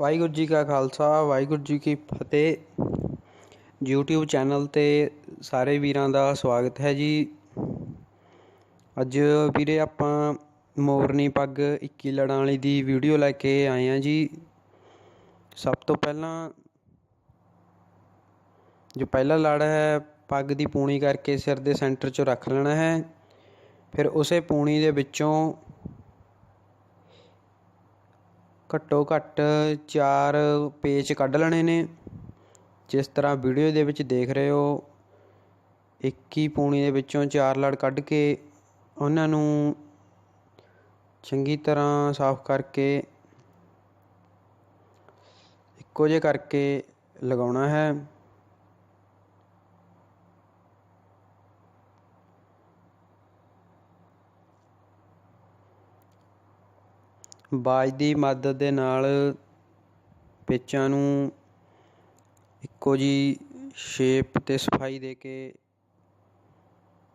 ਵਾਹਿਗੁਰੂ ਜੀ ਕਾ ਖਾਲਸਾ, ਵਾਹਿਗੁਰੂ ਜੀ ਕੀ ਫਤਿਹ। YouTube channel ਤੇ ਸਾਰੇ ਵੀਰਾਂ ਦਾ ਸਵਾਗਤ ਹੈ ਜੀ। ਅੱਜ ਵੀਰੇ ਆਪਾਂ ਮੋਰਨੀ ਪੱਗ 21 ਲੜਾਂ ਵਾਲੀ ਦੀ ਵੀਡੀਓ ਲੈ ਕੇ ਆਏ ਆ ਜੀ। ਸਭ ਤੋਂ ਪਹਿਲਾਂ ਜੋ ਪਹਿਲਾ ਲੜ ਹੈ, ਪੱਗ ਦੀ ਪੂਣੀ ਕਰਕੇ ਸਿਰ ਦੇ ਸੈਂਟਰ 'ਚ ਰੱਖ ਲੈਣਾ ਹੈ। ਫਿਰ ਉਸੇ ਪੂਣੀ ਦੇ ਵਿੱਚੋਂ ਘੱਟੋ ਘੱਟ ਚਾਰ ਪੇਚ ਕੱਢ ਲੈਣੇ ਨੇ। ਜਿਸ ਤਰ੍ਹਾਂ ਵੀਡੀਓ ਦੇ ਵਿੱਚ ਦੇਖ ਰਹੇ ਹੋ, ਇੱਕ ਹੀ ਪੂਣੀ ਦੇ ਵਿੱਚੋਂ ਚਾਰ ਲੜ ਕੱਢ ਕੇ ਉਹਨਾਂ ਨੂੰ ਚੰਗੀ ਤਰ੍ਹਾਂ ਸਾਫ਼ ਕਰਕੇ, ਇੱਕੋ ਜਿਹੇ ਕਰਕੇ ਲਗਾਉਣਾ ਹੈ। ਬਾਜ ਦੀ ਮਦਦ ਦੇ ਨਾਲ ਪੇਚਾਂ ਨੂੰ ਇੱਕੋ ਜੀ ਸ਼ੇਪ ਤੇ ਸਫ਼ਾਈ ਦੇ ਕੇ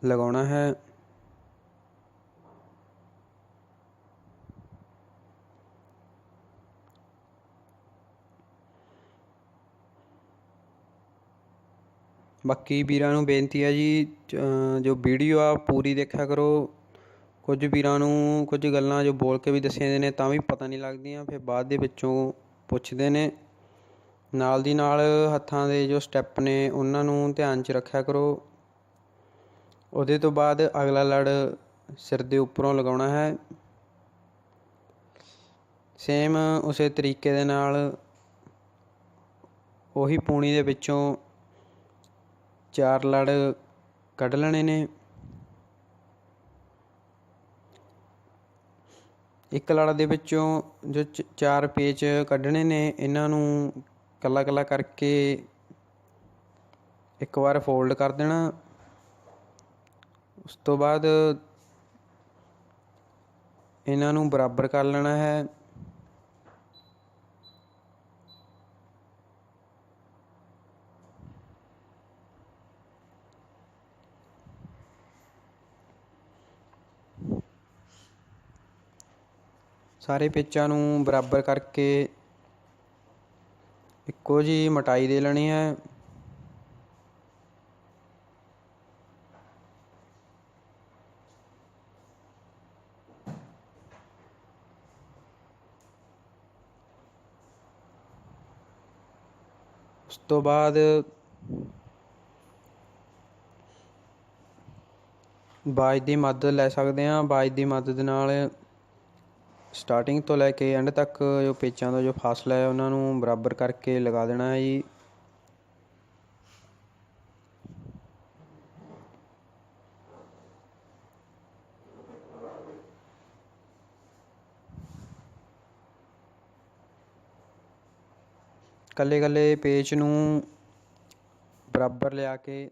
ਲਗਾਉਣਾ ਹੈ। ਬਾਕੀ ਵੀਰਾਂ ਨੂੰ ਬੇਨਤੀ ਹੈ ਜੀ ਜੋ ਵੀਡੀਓ ਆ, ਪੂਰੀ ਦੇਖਿਆ ਕਰੋ। ਕੁਝ ਵੀਰਾਂ ਨੂੰ ਕੁਝ ਗੱਲਾਂ ਜੋ ਬੋਲ ਕੇ ਵੀ ਦੱਸੀਆਂ ਨੇ, ਤਾਂ ਵੀ ਪਤਾ ਨਹੀਂ ਲੱਗਦੀਆਂ, ਫਿਰ ਬਾਅਦ ਦੇ ਵਿੱਚੋਂ ਪੁੱਛਦੇ ਨੇ। ਨਾਲ ਦੀ ਨਾਲ ਹੱਥਾਂ ਦੇ ਜੋ ਸਟੈਪ ਨੇ, ਉਹਨਾਂ ਨੂੰ ਧਿਆਨ 'ਚ ਰੱਖਿਆ ਕਰੋ। ਉਹਦੇ ਤੋਂ ਬਾਅਦ ਅਗਲਾ ਲੜ ਸਿਰ ਦੇ ਉੱਪਰੋਂ ਲਗਾਉਣਾ ਹੈ। ਸੇਮ ਉਸੇ ਤਰੀਕੇ ਦੇ ਨਾਲ ਉਹੀ ਪੂਣੀ ਦੇ ਵਿੱਚੋਂ ਚਾਰ ਲੜ ਕੱਢ ਲੈਣੇ ਨੇ। ਇੱਕ ਲੜ ਦੇ ਵਿੱਚੋਂ ਜੋ ਚਾਰ ਪੇਚ ਕੱਢਣੇ ਨੇ, ਇਹਨਾਂ ਨੂੰ ਕੱਲਾ ਕੱਲਾ ਕਰਕੇ ਇੱਕ ਵਾਰ ਫੋਲਡ ਕਰ ਦੇਣਾ। ਉਸ ਤੋਂ ਬਾਅਦ ਇਹਨਾਂ ਨੂੰ ਬਰਾਬਰ ਕਰ ਲੈਣਾ ਹੈ। ਸਾਰੇ ਪੇਚਾਂ ਨੂੰ ਬਰਾਬਰ ਕਰਕੇ ਇੱਕੋ ਜੀ ਮਟਾਈ ਦੇ ਲੈਣੀ ਹੈ। ਉਸ ਤੋਂ ਬਾਅਦ ਬਾਜ ਦੀ ਮਦਦ ਲੈ ਸਕਦੇ ਹਾਂ। ਬਾਜ ਦੀ ਮਦਦ ਨਾਲ ਸਟਾਰਟਿੰਗ ਤੋਂ ਲੈ ਕੇ ਐਂਡ ਤੱਕ ਜੋ ਪੇਚਾਂ ਦਾ ਜੋ ਫਾਸਲਾ ਹੈ, ਉਹਨਾਂ ਨੂੰ ਬਰਾਬਰ ਕਰਕੇ ਲਗਾ ਦੇਣਾ ਹੈ ਜੀ। ਕੱਲੇ ਕੱਲੇ ਪੇਚ ਨੂੰ ਬਰਾਬਰ ਲਿਆ ਕੇ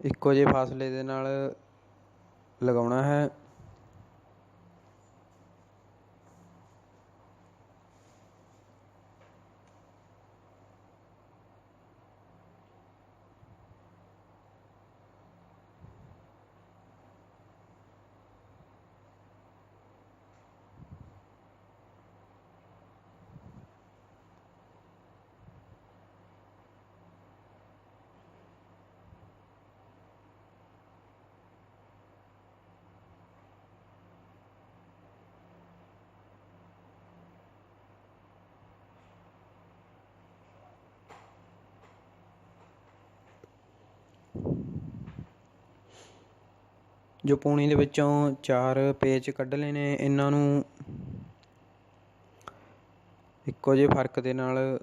ਇੱਕੋ ਜਿਹੇ ਫਾਸਲੇ ਦੇ ਨਾਲ ਲਗਾਉਣਾ ਹੈ। ਜੋ ਪੂਣੀ ਦੇ ਵਿੱਚੋਂ ਚਾਰ ਪੇਚ ਕੱਢ ਲਏ ਨੇ, ਇਹਨਾਂ ਨੂੰ ਇੱਕੋ ਜਿਹੇ ਫ਼ਰਕ ਦੇ ਨਾਲ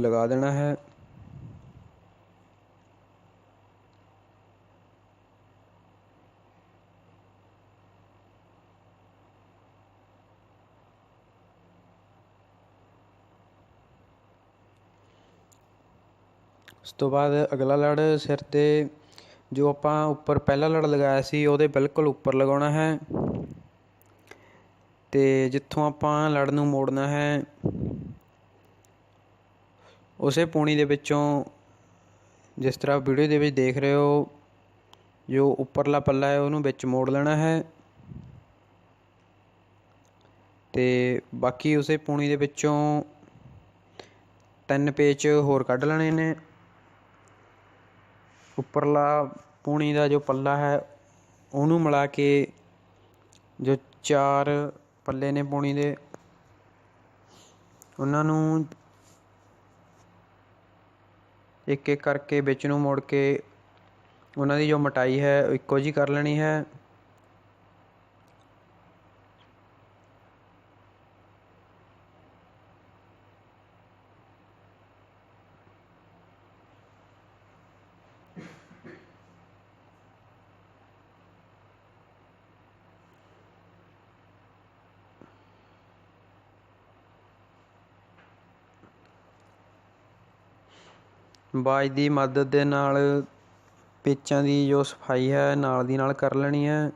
ਲਗਾ ਦੇਣਾ ਹੈ। ਉਸ ਤੋਂ ਬਾਅਦ ਅਗਲਾ ਲੜ ਸਿਰ ਤੇ ਜੋ ਆਪਾਂ ਉੱਪਰ ਪਹਿਲਾ ਲੜ ਲਗਾਇਆ ਸੀ, ਉਹਦੇ ਬਿਲਕੁਲ ਉੱਪਰ ਲਗਾਉਣਾ ਹੈ। ਤੇ ਜਿੱਥੋਂ ਆਪਾਂ ਲੜ ਨੂੰ ਮੋੜਨਾ ਹੈ, ਉਸੇ ਪੂਣੀ ਦੇ ਵਿੱਚੋਂ ਜਿਸ ਤਰ੍ਹਾਂ ਵੀਡੀਓ ਦੇ ਵਿੱਚ ਦੇਖ ਰਹੇ ਹੋ, ਜੋ ਉੱਪਰਲਾ ਪੱਲਾ ਹੈ, ਉਹਨੂੰ ਵਿੱਚ ਮੋੜ ਲੈਣਾ ਹੈ। ਤੇ ਬਾਕੀ ਉਸੇ ਪੂਣੀ ਦੇ ਵਿੱਚੋਂ ਤਿੰਨ ਪੇਚ ਹੋਰ ਕੱਢ ਲੈਣੇ ਨੇ। ਉੱਪਰਲਾ ਪੂਣੀ ਦਾ ਜੋ ਪੱਲਾ ਹੈ, ਉਹਨੂੰ ਮਿਲਾ ਕੇ ਜੋ ਚਾਰ ਪੱਲੇ ਨੇ ਪੂਣੀ ਦੇ, ਉਹਨਾਂ ਨੂੰ ਇੱਕ ਇੱਕ ਕਰਕੇ ਵਿੱਚ ਨੂੰ ਮੋੜ ਕੇ ਉਹਨਾਂ ਦੀ ਜੋ ਮਟਾਈ ਹੈ, ਉਹ ਇੱਕੋ ਜੀ ਕਰ ਲੈਣੀ ਹੈ। ਬਾਜ ਦੀ ਮਦਦ ਦੇ ਨਾਲ ਪੇਚਾਂ ਦੀ ਜੋ ਸਫ਼ਾਈ ਹੈ, ਨਾਲ ਦੀ ਨਾਲ ਕਰ ਲੈਣੀ ਹੈ।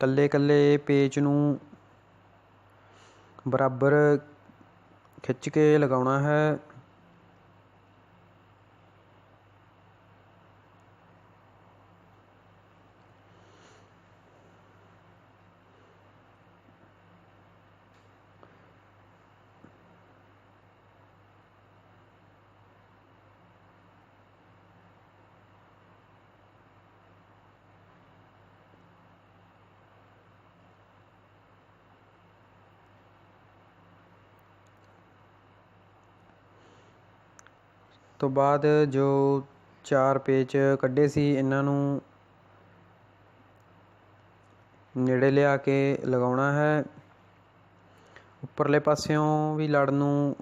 ਕੱਲੇ ਕੱਲੇ ਪੇਚ ਨੂੰ ਬਰਾਬਰ ਖਿੱਚ ਕੇ ਲਗਾਉਣਾ ਹੈ। ਬਾਅਦ ਜੋ ਚਾਰ ਪੇਚ ਕੱਢੇ ਸੀ, ਇਹਨਾਂ ਨੂੰ ਨੇੜੇ ਲਿਆ ਕੇ ਲਗਾਉਣਾ ਹੈ। ਉੱਪਰਲੇ ਪਾਸਿਓਂ ਵੀ ਲੜ ਨੂੰ,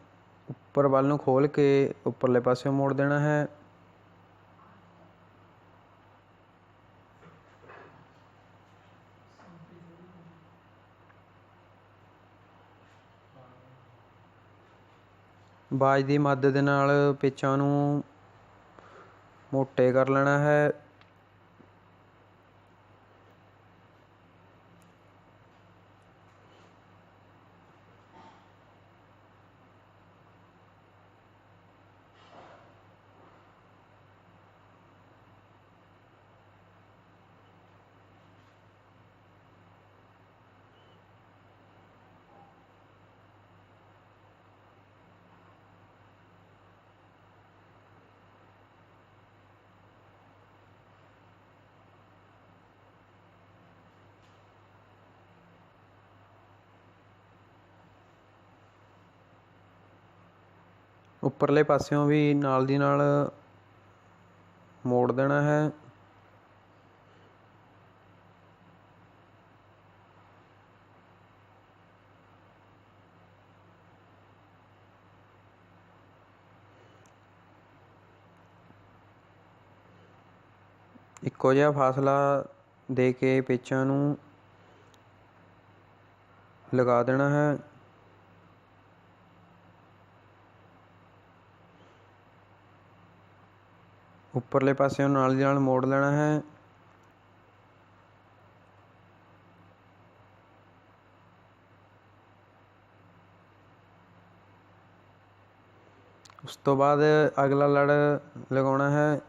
ਉੱਪਰ ਵੱਲ ਨੂੰ ਖੋਲ ਕੇ ਉੱਪਰਲੇ ਪਾਸਿਓਂ ਮੋੜ ਦੇਣਾ ਹੈ। ਬਾਜ ਦੀ ਮਦਦ ਨਾਲ ਪੇਚਾਂ ਨੂੰ ਮੋਟੇ ਕਰ ਲੈਣਾ ਹੈ। ਉੱਪਰਲੇ ਪਾਸਿਓਂ ਵੀ ਨਾਲ ਦੀ ਨਾਲ ਮੋੜ ਦੇਣਾ ਹੈ। ਇੱਕੋ ਜਿਹਾ ਫਾਸਲਾ ਦੇ ਕੇ ਪੇਚਾਂ ਨੂੰ ਲਗਾ ਦੇਣਾ ਹੈ। ਉੱਪਰਲੇ ਪਾਸਿਓਂ ਨਾਲ ਦੀ ਨਾਲ ਮੋੜ ਲੈਣਾ ਹੈ। ਉਸ ਤੋਂ ਬਾਅਦ ਅਗਲਾ ਲੜ ਲਗਾਉਣਾ ਹੈ।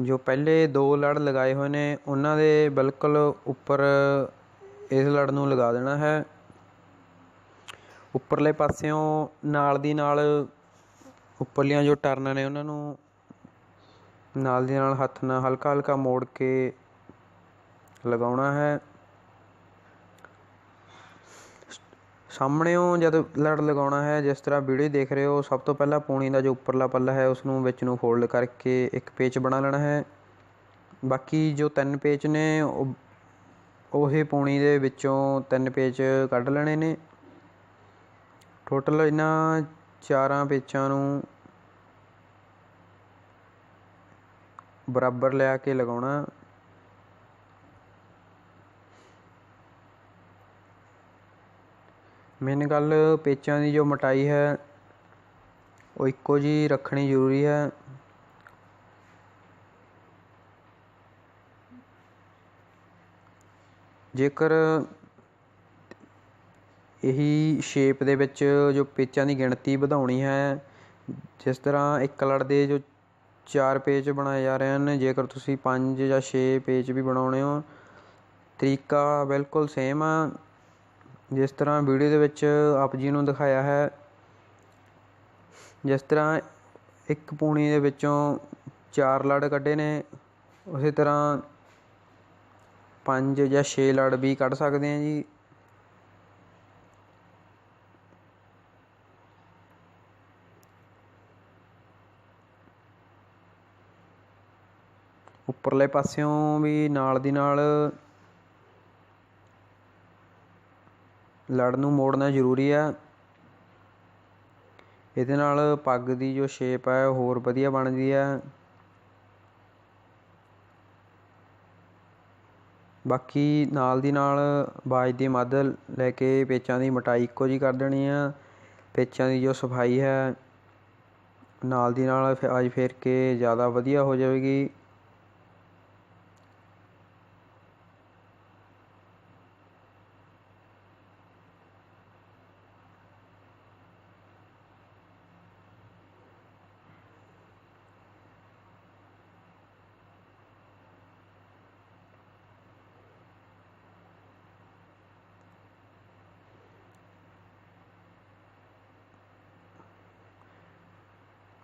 ਜੋ ਪਹਿਲੇ ਦੋ ਲੜ ਲਗਾਏ ਹੋਏ ਨੇ, ਉਹਨਾਂ ਦੇ ਬਿਲਕੁਲ ਉੱਪਰ ਇਸ ਲੜ ਨੂੰ ਲਗਾ ਦੇਣਾ ਹੈ। ਉੱਪਰਲੇ ਪਾਸਿਓਂ ਨਾਲ ਦੀ ਨਾਲ ਉੱਪਰਲੀਆਂ ਜੋ ਟਰਨਾਂ ਨੇ, ਉਹਨਾਂ ਨੂੰ ਨਾਲ ਦੀ ਨਾਲ ਹੱਥ ਨਾਲ ਹਲਕਾ ਹਲਕਾ ਮੋੜ ਕੇ ਲਗਾਉਣਾ ਹੈ। ਸਾਹਮਣੇੋਂ ਜਦ ਲੜ ਲਗਾਉਣਾ ਹੈ, ਜਿਸ ਤਰ੍ਹਾਂ ਵੀਡੀਓ ਦੇਖ ਰਹੇ ਹੋ, ਸਭ ਤੋਂ ਪਹਿਲਾਂ ਪੂਣੀ ਦਾ ਜੋ ਉੱਪਰਲਾ ਪੱਲਾ ਹੈ ਉਸ ਨੂੰ ਵਿੱਚ ਨੂੰ ਫੋਲਡ ਕਰਕੇ ਇੱਕ ਪੇਚ ਬਣਾ ਲੈਣਾ ਹੈ। ਬਾਕੀ ਜੋ ਤਿੰਨ ਪੇਚ ਨੇ, ਉਹ, ਉਹੇ ਪੂਣੀ ਦੇ ਵਿੱਚੋਂ ਤਿੰਨ ਪੇਚ ਕੱਢ ਲੈਣੇ ਨੇ। ਟੋਟਲ ਇਹਨਾਂ ਚਾਰਾਂ ਪੇਚਾਂ ਨੂੰ ਬਰਾਬਰ ਲਿਆ ਕੇ ਲਗਾਉਣਾ। ਮੇਨ ਗੱਲ ਪੇਚਾਂ ਦੀ ਜੋ ਮੋਟਾਈ ਹੈ, ਉਹ ਇੱਕੋ ਜਿਹੀ ਰੱਖਣੀ ਜ਼ਰੂਰੀ ਹੈ। ਜੇਕਰ ਇਹੀ ਸ਼ੇਪ ਦੇ ਵਿੱਚ ਜੋ ਪੇਚਾਂ ਦੀ ਗਿਣਤੀ ਵਧਾਉਣੀ ਹੈ, ਜਿਸ ਤਰ੍ਹਾਂ ਇੱਕ ਲੜ ਦੇ ਜੋ ਚਾਰ ਪੇਜ ਬਣਾਏ ਜਾ ਰਹੇ ਹਨ, ਜੇਕਰ ਤੁਸੀਂ ਪੰਜ ਜਾਂ ਛੇ ਪੇਜ ਵੀ ਬਣਾਉਣੇ ਹੋ, ਤਰੀਕਾ ਬਿਲਕੁਲ ਸੇਮ ਆ। ਜਿਸ ਤਰ੍ਹਾਂ ਵੀਡੀਓ ਦੇ ਵਿੱਚ ਆਪ ਜੀ ਨੂੰ ਦਿਖਾਇਆ ਹੈ, ਜਿਸ ਤਰ੍ਹਾਂ ਇੱਕ ਪੂਣੀ ਦੇ ਵਿੱਚੋਂ ਚਾਰ ਲੜ ਕੱਢੇ ਨੇ, ਉਸੇ ਤਰ੍ਹਾਂ ਪੰਜ ਜਾਂ ਛੇ ਲੜ ਵੀ ਕੱਢ ਸਕਦੇ ਹਾਂ ਜੀ। ਉੱਪਰਲੇ ਪਾਸਿਓਂ ਵੀ ਨਾਲ ਦੀ ਨਾਲ ਲੜ ਨੂੰ ਮੋੜਨਾ ਜ਼ਰੂਰੀ ਆ। ਇਹਦੇ ਨਾਲ ਪੱਗ ਦੀ ਜੋ ਸ਼ੇਪ ਹੈ ਹੋਰ ਵਧੀਆ ਬਣਦੀ ਹੈ ਬਾਕੀ ਨਾਲ ਦੀ ਨਾਲ ਬਾਜ ਦੀ ਮੱਧ ਲੈ ਕੇ ਪੇਚਾਂ ਦੀ ਮੋਟਾਈ ਇੱਕੋ ਜੀ ਕਰ ਦੇਣੀ ਆ। ਪੇਚਾਂ ਦੀ ਜੋ ਸਫ਼ਾਈ ਹੈ, ਨਾਲ ਦੀ ਨਾਲ ਆਜ ਫੇਰ ਕੇ ਜ਼ਿਆਦਾ ਵਧੀਆ ਹੋ ਜਾਵੇਗੀ।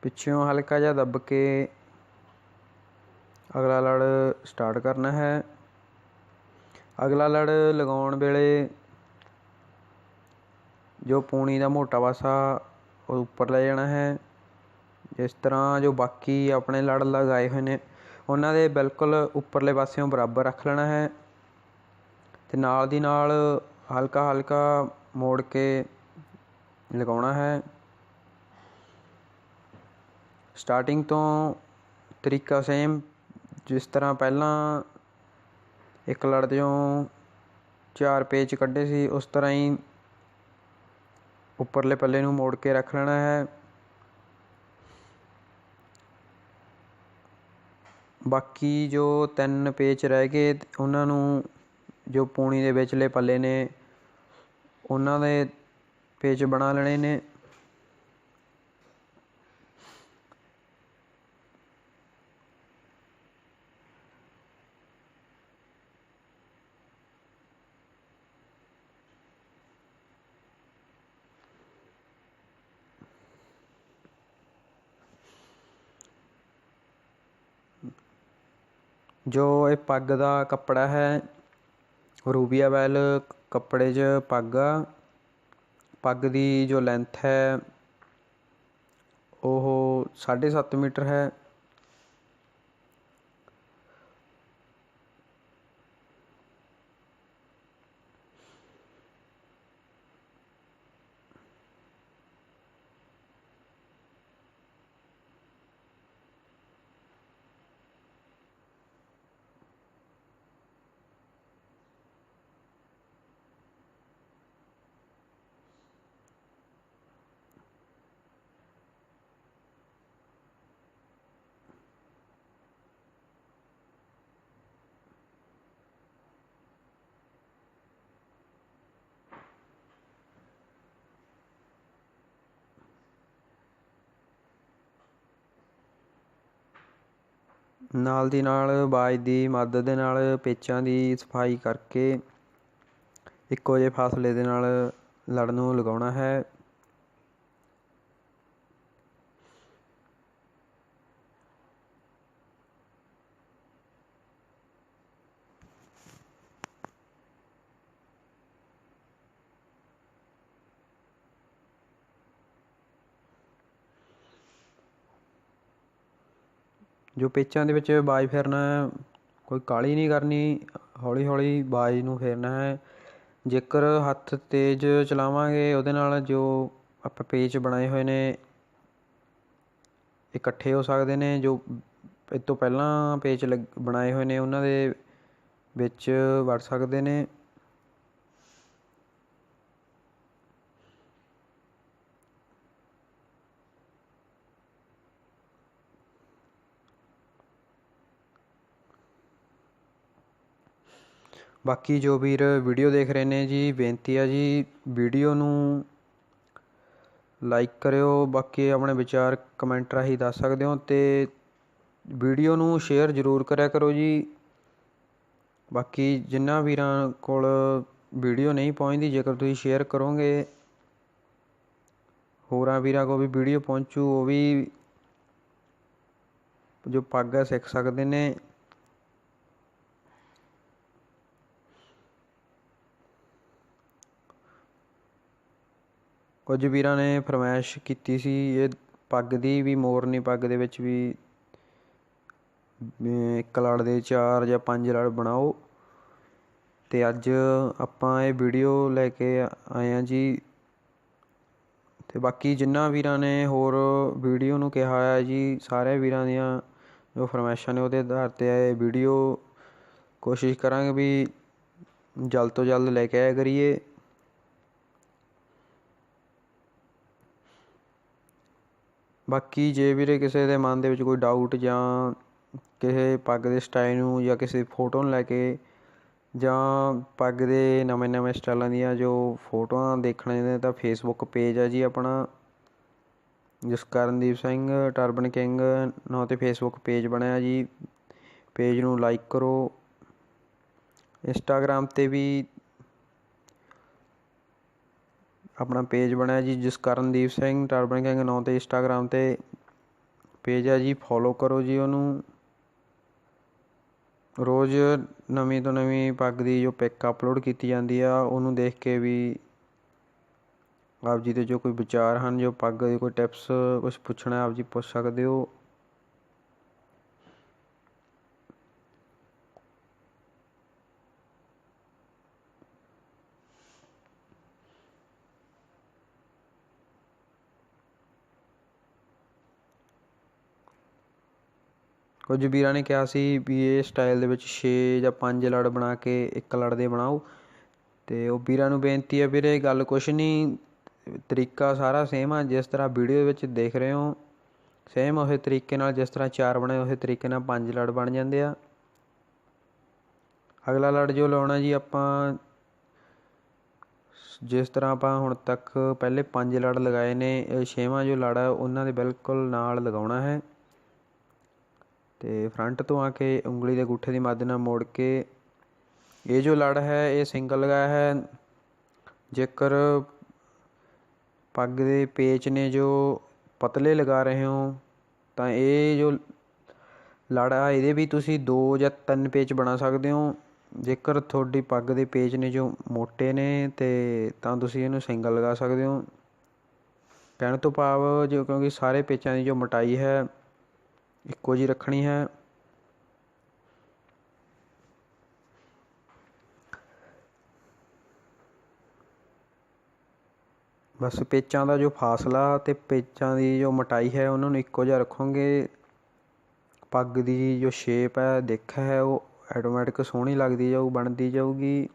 ਪਿੱਛੋਂ ਹਲਕਾ ਜਿਹਾ ਦੱਬ ਕੇ ਅਗਲਾ ਲੜ ਸਟਾਰਟ ਕਰਨਾ ਹੈ। ਅਗਲਾ ਲੜ ਲਗਾਉਣ ਵੇਲੇ ਜੋ ਪੂਣੀ ਦਾ ਮੋਟਾ ਪਾਸਾ ਉਹ ਉੱਪਰ ਲੈ ਜਾਣਾ ਹੈ। ਇਸ ਤਰ੍ਹਾਂ ਜੋ ਬਾਕੀ ਆਪਣੇ ਲੜ ਲਗਾਏ ਹੋਏ ਨੇ, ਉਹਨਾਂ ਦੇ ਬਿਲਕੁਲ ਉੱਪਰਲੇ ਪਾਸਿਓਂ ਬਰਾਬਰ ਰੱਖ ਲੈਣਾ ਹੈ ਤੇ ਨਾਲ ਦੀ ਨਾਲ ਹਲਕਾ ਹਲਕਾ ਮੋੜ ਕੇ ਲਗਾਉਣਾ ਹੈ। ਸਟਾਰਟਿੰਗ ਤੋਂ ਤਰੀਕਾ ਸੇਮ ਜਿਸ ਤਰ੍ਹਾਂ ਪਹਿਲਾਂ ਇੱਕ ਲੜ ਚੋਂ ਚਾਰ ਪੇਜ ਕੱਢੇ ਸੀ, ਉਸ ਤਰ੍ਹਾਂ ਹੀ ਉੱਪਰਲੇ ਪੱਲੇ ਨੂੰ ਮੋੜ ਕੇ ਰੱਖ ਲੈਣਾ ਹੈ। ਬਾਕੀ ਜੋ ਤਿੰਨ ਪੇਚ ਰਹਿ ਗਏ, ਉਹਨਾਂ ਨੂੰ ਜੋ ਪੂਣੀ ਦੇ ਵਿਚਲੇ ਪੱਲੇ ਨੇ, ਉਹਨਾਂ ਦੇ ਪੇਚ ਬਣਾ ਲੈਣੇ ਨੇ। ਜੋ ਇਹ ਪੱਗ ਦਾ ਕੱਪੜਾ ਹੈ, ਰੂਬੀਆ ਵੈਲ ਕੱਪੜੇ 'ਚ ਪੱਗ ਆ। ਪੱਗ ਦੀ ਜੋ ਲੈਂਥ ਹੈ, ਉਹ 7.5 ਮੀਟਰ ਹੈ। ਨਾਲ ਦੀ ਨਾਲ ਬਾਜ ਦੀ ਮਦਦ ਦੇ ਨਾਲ ਪੇਚਾਂ ਦੀ ਸਫ਼ਾਈ ਕਰਕੇ ਇੱਕੋ ਜਿਹੇ ਫਾਸਲੇ ਦੇ ਨਾਲ ਲੜ ਨੂੰ ਲਗਾਉਣਾ ਹੈ। ਜੋ ਪੇਚਾਂ ਦੇ ਵਿੱਚ ਬਾਜ ਫੇਰਨਾ ਹੈ, ਕੋਈ ਕਾਹਲੀ ਨਹੀਂ ਕਰਨੀ, ਹੌਲੀ ਹੌਲੀ ਬਾਜ ਨੂੰ ਫੇਰਨਾ ਹੈ। ਜੇਕਰ ਹੱਥ ਤੇਜ਼ ਚਲਾਵਾਂਗੇ, ਉਹਦੇ ਨਾਲ ਜੋ ਆਪਾਂ ਪੇਚ ਬਣਾਏ ਹੋਏ ਨੇ, ਇਕੱਠੇ ਹੋ ਸਕਦੇ ਨੇ। ਜੋ ਇਹ ਤੋਂ ਪਹਿਲਾਂ ਪੇਚ ਲੱਗ, ਬਣਾਏ ਹੋਏ ਨੇ, ਉਹਨਾਂ ਦੇ ਵਿੱਚ ਵੜ ਸਕਦੇ ਨੇ। ਬਾਕੀ ਜੋ ਵੀਰ ਵੀਡੀਓ ਦੇਖ ਰਹੇ ਨੇ ਜੀ, ਬੇਨਤੀ ਆ ਜੀ ਵੀਡੀਓ ਨੂੰ ਲਾਈਕ ਕਰਿਓ, ਬਾਕੀ ਆਪਣੇ ਵਿਚਾਰ ਕਮੈਂਟ ਰਾਹੀਂ ਦੱਸ ਸਕਦੇ ਹੋ ਤੇ ਵੀਡੀਓ ਨੂੰ ਸ਼ੇਅਰ ਜ਼ਰੂਰ ਕਰਿਆ ਕਰੋ ਜੀ। ਬਾਕੀ ਜਿੰਨਾ ਵੀਰਾਂ ਕੋਲ ਵੀਡੀਓ ਨਹੀਂ ਪਹੁੰਚਦੀ, ਜੇਕਰ ਤੁਸੀਂ ਸ਼ੇਅਰ ਕਰੋਗੇ, ਹੋਰਾਂ ਵੀਰਾਂ ਕੋਲ ਵੀ ਵੀਡੀਓ ਪਹੁੰਚੂ, ਉਹ ਵੀ ਜੋ ਪੱਗ ਹੈ ਸਿੱਖ ਸਕਦੇ ਨੇ। ਕੁਝ ਵੀਰਾਂ ਨੇ ਫਰਮਾਇਸ਼ ਕੀਤੀ ਸੀ, ਇਹ ਪੱਗ ਦੀ ਵੀ ਮੋਰਨੀ ਪੱਗ ਦੇ ਵਿੱਚ ਵੀ ਇੱਕ ਲੜ ਦੇ ਚਾਰ ਜਾਂ ਪੰਜ ਲੜ ਬਣਾਓ। ਤੇ ਅੱਜ ਆਪਾਂ ਇਹ ਵੀਡੀਓ ਲੈ ਕੇ ਆਏ ਆ ਜੀ। ਤੇ ਬਾਕੀ ਜਿੰਨਾ ਵੀਰਾਂ ਨੇ ਹੋਰ ਵੀਡੀਓ ਨੂੰ ਕਿਹਾ ਹੈ ਜੀ, ਸਾਰੇ ਵੀਰਾਂ ਦੀਆਂ ਜੋ ਫਰਮਾਇਸ਼ਾਂ ਨੇ ਉਹਦੇ ਆਧਾਰ ਤੇ ਇਹ ਵੀਡੀਓ ਕੋਸ਼ਿਸ਼ ਕਰਾਂਗੇ ਵੀ ਜਲਦ ਤੋਂ ਜਲਦ ਲੈ ਕੇ ਆਇਆ ਕਰੀਏ। ਬਾਕੀ ਜੇ ਵੀਰੇ ਕਿਸੇ ਦੇ ਮਨ ਦੇ ਵਿੱਚ ਕੋਈ ਡਾਊਟ ਜਾਂ ਕਿਸੇ ਪੱਗ ਦੇ ਸਟਾਈਲ ਨੂੰ ਜਾਂ ਕਿਸੇ ਫੋਟੋ ਨੂੰ ਲੈ ਕੇ ਜਾਂ ਪੱਗ ਦੇ ਨਵੇਂ ਨਵੇਂ ਸਟਾਈਲਾਂ ਦੀਆਂ ਜੋ ਫੋਟੋਆਂ ਦੇਖਣਾ ਚਾਹੁੰਦੇ ਤਾਂ ਫੇਸਬੁੱਕ ਪੇਜ ਹੈ ਜੀ ਆਪਣਾ। ਜਿਸ ਕਰਨਦੀਪ ਸਿੰਘ, ਟਰਬਨ ਕਿੰਗ ਨਾਂ ਤੇ ਫੇਸਬੁੱਕ ਪੇਜ ਬਣਿਆ ਜੀ। ਪੇਜ ਨੂੰ ਲਾਈਕ ਕਰੋ। ਇੰਸਟਾਗ੍ਰਾਮ ਤੇ ਵੀ ਆਪਣਾ ਪੇਜ ਬਣਿਆ ਜੀ ਜਿਸ ਕਰਨਦੀਪ ਸਿੰਘ, ਟਰਬਨ ਕਿੰਗ ਨਾਂ ਤੇ ਇੰਸਟਾਗ੍ਰਾਮ ਤੇ ਪੇਜ ਹੈ ਜੀ ਫੋਲੋ ਕਰੋ ਜੀ ਉਹਨੂੰ। ਰੋਜ਼ ਨਵੀਂ ਤੋਂ ਨਵੀਂ ਪੱਗ ਦੀ ਜੋ ਪਿਕ ਅਪਲੋਡ ਕੀਤੀ ਜਾਂਦੀ ਆ, ਉਹਨੂੰ ਦੇਖ ਕੇ ਵੀ ਆਪ ਜੀ ਦੇ ਜੋ ਕੋਈ ਵਿਚਾਰ ਹਨ, ਜੋ ਪੱਗ ਦੇ ਕੋਈ ਟਿਪਸ ਕੁਝ ਪੁੱਛਣਾ, ਆਪ ਜੀ ਪੁੱਛ ਸਕਦੇ ਹੋ। ਕੁਝ ਵੀਰਾਂ ਨੇ ਕਿਹਾ ਸੀ ਵੀ ਇਹ ਸਟਾਈਲ ਦੇ ਵਿੱਚ 6 ਜਾਂ 5 ਲੜ ਬਣਾ ਕੇ ਇੱਕ ਲੜ ਦੇ ਬਣਾਓ। ਤੇ ਉਹ ਵੀਰਾਂ ਨੂੰ ਬੇਨਤੀ ਹੈ, ਵੀਰੇ ਗੱਲ ਕੁਛ ਨਹੀਂ ਤਰੀਕਾ ਸਾਰਾ ਸੇਮ ਆ, ਜਿਸ ਤਰ੍ਹਾਂ ਵੀਡੀਓ ਵਿੱਚ ਦੇਖ ਰਹੇ ਹੋ ਸੇਮ ਉਸੇ ਤਰੀਕੇ ਨਾਲ ਜਿਸ ਤਰ੍ਹਾਂ ਚਾਰ ਬਣੇ ਉਸੇ ਤਰੀਕੇ ਨਾਲ ਪੰਜ ਲੜ ਬਣ ਜਾਂਦੇ ਆ। ਅਗਲਾ ਲੜ ਜੋ ਲਾਉਣਾ ਜੀ ਆਪਾਂ, ਜਿਸ ਤਰ੍ਹਾਂ ਆਪਾਂ ਹੁਣ ਤੱਕ ਪਹਿਲੇ ਪੰਜ ਲੜ ਲਗਾਏ ਨੇ ਛੇਵਾਂ ਜੋ ਲੜ ਹੈ ਉਹਨਾਂ ਦੇ ਬਿਲਕੁਲ ਨਾਲ ਲਗਾਉਣਾ ਹੈ। ਤੇ ਫਰੰਟ ਤੋਂ ਆ ਕੇ ਉਂਗਲੀ ਦੇ ਗੁੱਠੇ ਦੀ ਮੱਧ ਨਾਲ ਮੋੜ ਕੇ ਇਹ ਜੋ ਲੜ ਹੈ, ਇਹ ਸਿੰਗਲ ਲਗਾ ਹੈ। ਜੇਕਰ ਪੱਗ ਦੇ ਪੇਚ ਨੇ ਜੋ ਪਤਲੇ ਲਗਾ ਰਹੇ ਹੋ, ਤਾਂ ਇਹ ਜੋ ਲੜ ਆ, ਇਹਦੇ ਵੀ ਤੁਸੀਂ ਦੋ ਜਾਂ ਤਿੰਨ ਪੇਚ ਬਣਾ ਸਕਦੇ ਹੋ। ਜੇਕਰ ਤੁਹਾਡੀ ਪੱਗ ਦੇ ਪੇਚ ਨੇ ਜੋ ਮੋਟੇ ਨੇ, ਤੇ ਤਾਂ ਤੁਸੀਂ ਇਹਨੂੰ ਸਿੰਗਲ ਲਗਾ ਸਕਦੇ ਹੋ। ਕਹਿਣ ਤੋਂ ਭਾਵ ਜੋ ਕਿਉਂਕਿ ਸਾਰੇ ਪੇਚਾਂ ਦੀ ਜੋ ਮੋਟਾਈ ਹੈ ਇੱਕੋ ਜੀ ਰੱਖਣੀ ਹੈ। ਬਸ ਪੇਚਾਂ ਦਾ ਜੋ ਫਾਸਲਾ ਤੇ ਪੇਚਾਂ ਦੀ ਜੋ ਮੋਟਾਈ ਹੈ, ਉਹਨਾਂ ਨੂੰ ਇੱਕੋ ਜਿਹਾ ਰੱਖੋਗੇ। ਪੱਗ ਦੀ ਜੋ ਸ਼ੇਪ ਹੈ ਦਿੱਖ ਹੈ, ਉਹ ਆਟੋਮੈਟਿਕ ਸੋਹਣੀ ਲੱਗਦੀ ਜਾਊ, ਬਣਦੀ ਜਾਊਗੀ।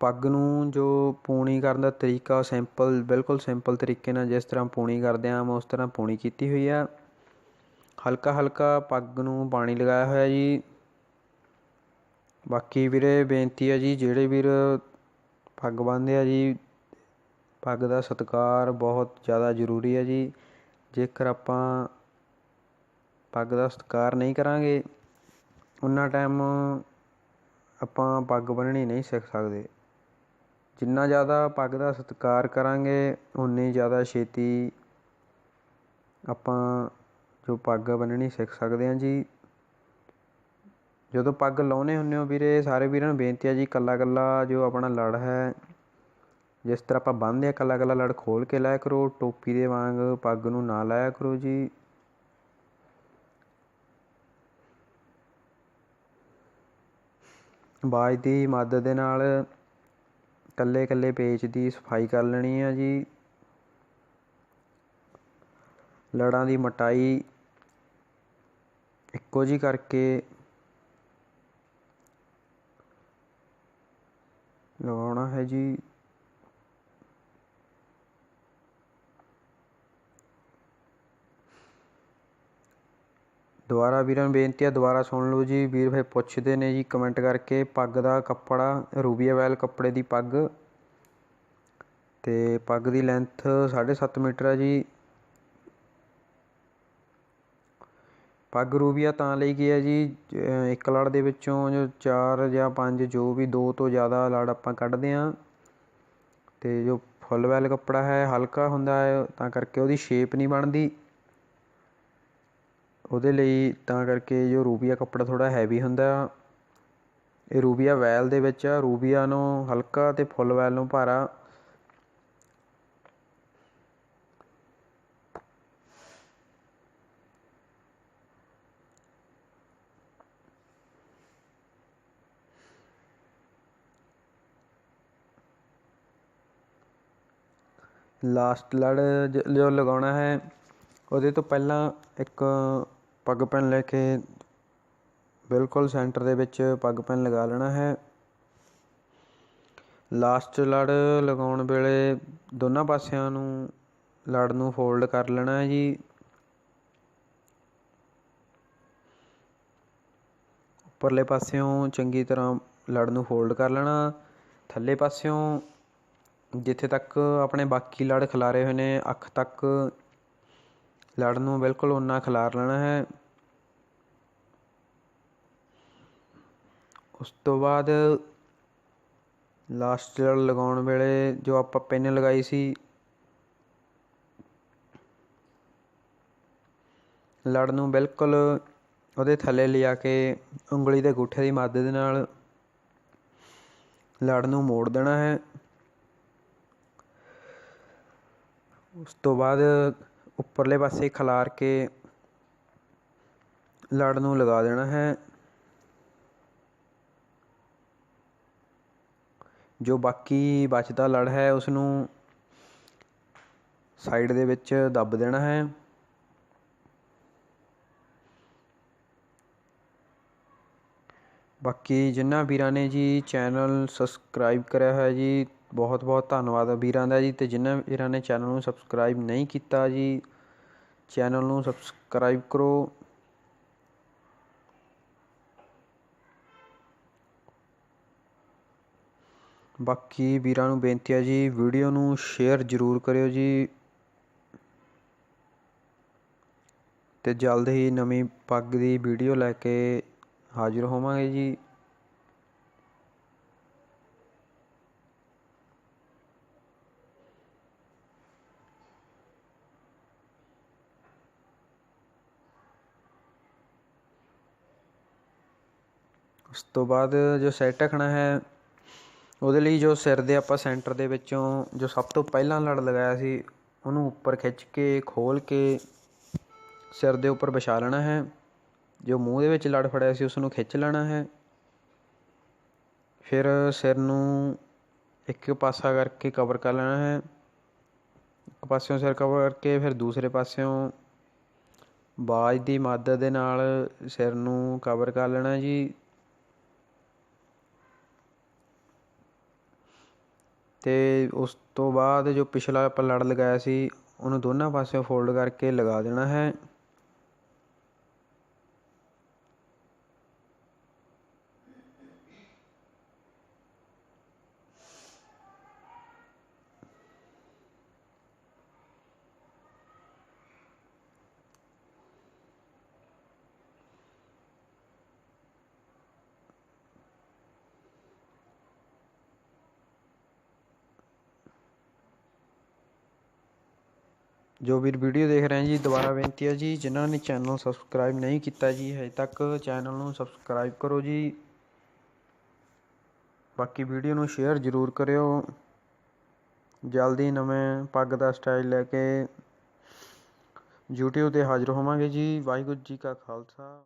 ਪੱਗ ਨੂੰ ਜੋ ਪੂਣੀ ਕਰਨ ਦਾ ਤਰੀਕਾ ਸਿੰਪਲ, ਬਿਲਕੁਲ ਸਿੰਪਲ ਤਰੀਕੇ ਨਾਲ ਜਿਸ ਤਰ੍ਹਾਂ ਪੂਣੀ ਕਰਦੇ ਆ ਉਸ ਤਰ੍ਹਾਂ ਪੂਣੀ ਕੀਤੀ ਹੋਈ ਆ। ਹਲਕਾ ਹਲਕਾ ਪੱਗ ਨੂੰ ਪਾਣੀ ਲਗਾਇਆ ਹੋਇਆ ਜੀ। ਬਾਕੀ ਵੀਰੇ ਬੇਨਤੀ ਹੈ ਜੀ, ਜਿਹੜੇ ਵੀਰ ਪੱਗ ਬੰਨਦੇ ਆ ਜੀ, ਪੱਗ ਦਾ ਸਤਿਕਾਰ ਬਹੁਤ ਜ਼ਿਆਦਾ ਜ਼ਰੂਰੀ ਹੈ ਜੀ। ਜੇਕਰ ਆਪਾਂ ਪੱਗ ਦਾ ਸਤਿਕਾਰ ਨਹੀਂ ਕਰਾਂਗੇ, ਉਨਾ ਟਾਈਮ ਆਪਾਂ ਪੱਗ ਬੰਨਣੀ ਨਹੀਂ ਸਿੱਖ ਸਕਦੇ। ਜਿੰਨਾ ਜ਼ਿਆਦਾ ਪੱਗ ਦਾ ਸਤਿਕਾਰ ਕਰਾਂਗੇ ਉਨੀ ਜ਼ਿਆਦਾ ਛੇਤੀ ਆਪਾਂ ਜੋ ਪੱਗ ਬੰਨਣੀ ਸਿੱਖ ਸਕਦੇ ਹਾਂ ਜੀ। ਜਦੋਂ ਪੱਗ ਲਾਉਨੇ ਹੁੰਨੇ ਹੋ ਵੀਰੇ, ਸਾਰੇ ਵੀਰਾਂ ਨੂੰ ਬੇਨਤੀ ਹੈ ਜੀ ਕੱਲਾ ਕੱਲਾ ਜੋ ਆਪਣਾ ਲੜ ਹੈ, ਜਿਸ ਤਰ੍ਹਾਂ ਆਪਾਂ ਬੰਨ੍ਹਦੇ ਆ ਕੱਲਾ ਕੱਲਾ ਲੜ ਖੋਲ ਕੇ ਲਾਇਆ ਕਰੋ, ਟੋਪੀ ਦੇ ਵਾਂਗ ਪੱਗ ਨੂੰ ਨਾ ਲਾਇਆ ਕਰੋ ਜੀ। ਬਾਜ ਦੀ ਮਦਦ ਦੇ ਨਾਲ ਇਕੱਲੇ ਇਕੱਲੇ ਪੇਚ ਦੀ ਸਫ਼ਾਈ ਕਰ ਲੈਣੀ ਆ ਜੀ। ਲੜਾਂ ਦੀ ਮਟਾਈ ਇੱਕੋ ਜੀ ਕਰਕੇ। ਲਗਾਉਣਾ ਹੈ ਜੀ। ਦੁਬਾਰਾ ਵੀਰਾਂ ਨੂੰ ਬੇਨਤੀ ਆ, ਦੁਬਾਰਾ ਸੁਣ ਲਓ ਜੀ। ਵੀਰ ਫਿਰ ਪੁੱਛਦੇ ਨੇ ਜੀ ਕਮੈਂਟ ਕਰਕੇ, ਪੱਗ ਦਾ ਕੱਪੜਾ, ਰੂਬੀਆ ਵੈਲ ਕੱਪੜੇ ਦੀ ਪੱਗ। ਤੇ ਪੱਗ ਦੀ ਲੈਂਥ 7.5 ਮੀਟਰ ਹੈ ਜੀ। ਪੱਗ ਰੂਬੀਆ ਤਾਂ ਲਈ ਗਈ ਹੈ ਜੀ ਇੱਕ ਲੜ ਦੇ ਵਿੱਚੋਂ ਜੋ ਚਾਰ ਜਾਂ ਪੰਜ, ਜੋ ਵੀ ਦੋ ਤੋਂ ਜ਼ਿਆਦਾ ਲੜ ਆਪਾਂ ਕੱਢਦੇ ਹਾਂ ਤੇ ਜੋ ਫੁੱਲ ਵੈਲ ਕੱਪੜਾ ਹੈ, ਹਲਕਾ ਹੁੰਦਾ ਹੈ, ਤਾਂ ਕਰਕੇ ਉਹਦੀ ਸ਼ੇਪ ਨਹੀਂ ਬਣਦੀ। ਉਹਦੇ ਲਈ ਤਾਂ ਕਰਕੇ ਜੋ ਰੂਬੀਆ ਕੱਪੜਾ ਥੋੜ੍ਹਾ ਹੈਵੀ ਹੁੰਦਾ, ਇਹ ਰੂਬੀਆ ਵੈਲ ਦੇ ਵਿੱਚ ਆ, ਰੂਬੀਆ ਨੂੰ ਹਲਕਾ ਤੇ ਫੁੱਲ ਵੈਲ ਨੂੰ ਭਾਰਾ। ਲਾਸਟ ਲੜ ਜੋ ਲਗਾਉਣਾ ਹੈ, ਉਹਦੇ ਤੋਂ ਪਹਿਲਾਂ ਇੱਕ ਪੱਗ ਪੈਨ ਲੈ ਕੇ ਬਿਲਕੁਲ ਸੈਂਟਰ ਦੇ ਵਿੱਚ ਪੱਗ ਪੈਨ ਲਗਾ ਲੈਣਾ ਹੈ। ਲਾਸਟ ਲੜ ਲਗਾਉਣ ਵੇਲੇ ਦੋਨਾਂ ਪਾਸਿਆਂ ਨੂੰ ਲੜ ਨੂੰ ਫੋਲਡ ਕਰ ਲੈਣਾ ਹੈ ਜੀ। ਉੱਪਰਲੇ ਪਾਸਿਓਂ ਚੰਗੀ ਤਰ੍ਹਾਂ ਲੜ ਨੂੰ ਫੋਲਡ ਕਰ ਲੈਣਾ, ਥੱਲੇ ਪਾਸਿਓਂ ਜਿੱਥੇ ਤੱਕ ਆਪਣੇ ਬਾਕੀ ਲੜ ਖਿਲਾਰੇ ਹੋਏ ਨੇ, ਅੱਖ ਤੱਕ ਲੜ ਨੂੰ ਬਿਲਕੁਲ ਓਨਾ ਖਿਲਾਰ ਲੈਣਾ ਹੈ। ਉਸ ਤੋਂ ਬਾਅਦ ਲਾਸਟ ਲੜ ਲਗਾਉਣ ਵੇਲੇ ਜੋ ਆਪਾਂ ਪਿੰਨ ਲਗਾਈ ਸੀ, ਲੜ ਨੂੰ ਬਿਲਕੁਲ ਉਹਦੇ ਥੱਲੇ ਲਿਆ ਕੇ ਉਂਗਲੀ ਦੇ ਅੰਗੂਠੇ ਦੀ ਮਦਦ ਦੇ ਨਾਲ ਲੜ ਨੂੰ ਮੋੜ ਦੇਣਾ ਹੈ। ਉਸ ਤੋਂ ਬਾਅਦ ਉੱਪਰਲੇ ਪਾਸੇ ਖਿਲਾਰ ਕੇ ਲੜ ਨੂੰ ਲਗਾ ਦੇਣਾ ਹੈ। ਜੋ ਬਾਕੀ ਬਚਦਾ ਲੜ ਹੈ ਉਸ ਨੂੰ ਸਾਈਡ ਦੇ ਵਿੱਚ ਦੱਬ ਦੇਣਾ ਹੈ। ਬਾਕੀ ਜਿਨ੍ਹਾਂ ਵੀਰਾਂ ਨੇ ਜੀ ਚੈਨਲ ਸਬਸਕ੍ਰਾਈਬ ਕਰਿਆ ਹੈ ਜੀ ਬਹੁਤ ਬਹੁਤ ਧੰਨਵਾਦ ਵੀਰਾਂ ਦਾ ਜੀ ਤੇ ਜਿਨ੍ਹਾਂ ਵੀਰਾਂ ਨੇ ਚੈਨਲ ਨੂੰ ਸਬਸਕ੍ਰਾਈਬ ਨਹੀਂ ਕੀਤਾ ਜੀ, ਚੈਨਲ ਨੂੰ ਸਬਸਕ੍ਰਾਈਬ ਕਰੋ। ਬਾਕੀ ਵੀਰਾਂ ਨੂੰ ਬੇਨਤੀ ਹੈ ਜੀ, ਵੀਡੀਓ ਨੂੰ ਸ਼ੇਅਰ ਜ਼ਰੂਰ ਕਰਿਓ ਜੀ। ਤੇ ਜਲਦ ਹੀ ਨਵੀਂ ਪੱਗ ਦੀ ਵੀਡੀਓ ਲੈ ਕੇ ਹਾਜ਼ਰ ਹੋਵਾਂਗੇ ਜੀ। ਉਸ ਤੋਂ ਬਾਅਦ ਜੋ ਸੈੱਟ ਰੱਖਣਾ ਹੈ, ਉਹਦੇ ਲਈ ਜੋ ਸਿਰ ਦੇ ਆਪਾਂ ਸੈਂਟਰ ਦੇ ਵਿੱਚੋਂ ਜੋ ਸਭ ਤੋਂ ਪਹਿਲਾਂ ਲੜ ਲਗਾਇਆ ਸੀ, ਉਹਨੂੰ ਉੱਪਰ ਖਿੱਚ ਕੇ ਖੋਲ ਕੇ ਸਿਰ ਦੇ ਉੱਪਰ ਵਿਛਾ ਲੈਣਾ ਹੈ। ਜੋ ਮੂੰਹ ਦੇ ਵਿੱਚ ਲੜ ਫੜਿਆ ਸੀ ਉਸ ਨੂੰ ਖਿੱਚ ਲੈਣਾ ਹੈ। ਫਿਰ ਸਿਰ ਨੂੰ ਇੱਕ ਪਾਸਾ ਕਰਕੇ ਕਵਰ ਕਰ ਲੈਣਾ ਹੈ। ਇੱਕ ਪਾਸਿਓਂ ਸਿਰ ਕਵਰ ਕਰਕੇ, ਫਿਰ ਦੂਸਰੇ ਪਾਸਿਓਂ ਬਾਜ ਦੀ ਮਦਦ ਦੇ ਨਾਲ ਸਿਰ ਨੂੰ ਕਵਰ ਕਰ ਲੈਣਾ ਜੀ। ਅਤੇ ਉਸ ਤੋਂ ਬਾਅਦ ਜੋ ਪਿਛਲਾ ਆਪਾਂ ਲੜ ਲਗਾਇਆ ਸੀ, ਉਹਨੂੰ ਦੋਨਾਂ ਪਾਸਿਓਂ ਫੋਲਡ ਕਰਕੇ ਲਗਾ ਦੇਣਾ ਹੈ। ਜੋ ਵੀਰ ਵੀਡੀਓ ਦੇਖ ਰਹੇ ਹੈ ਜੀ, ਦੁਬਾਰਾ ਬੇਨਤੀ ਹੈ ਜੀ, ਜਿਨ੍ਹਾਂ ਨੇ ਚੈਨਲ ਸਬਸਕ੍ਰਾਈਬ ਨਹੀਂ ਕੀਤਾ ਜੀ, ਹਜੇ ਤੱਕ ਚੈਨਲ ਨੂੰ ਸਬਸਕ੍ਰਾਈਬ ਕਰੋ ਜੀ। ਬਾਕੀ ਵੀਡੀਓ ਨੂੰ ਸ਼ੇਅਰ ਜ਼ਰੂਰ ਕਰਿਓ। ਜਲਦੀ ਨਵੇਂ ਪੱਗ ਦਾ ਸਟਾਈਲ ਲੈ ਕੇ YouTube ਤੇ ਹਾਜ਼ਰ ਹੋਵਾਂਗੇ ਜੀ। ਵਾਹਿਗੁਰੂ ਜੀ ਕਾ ਖਾਲਸਾ।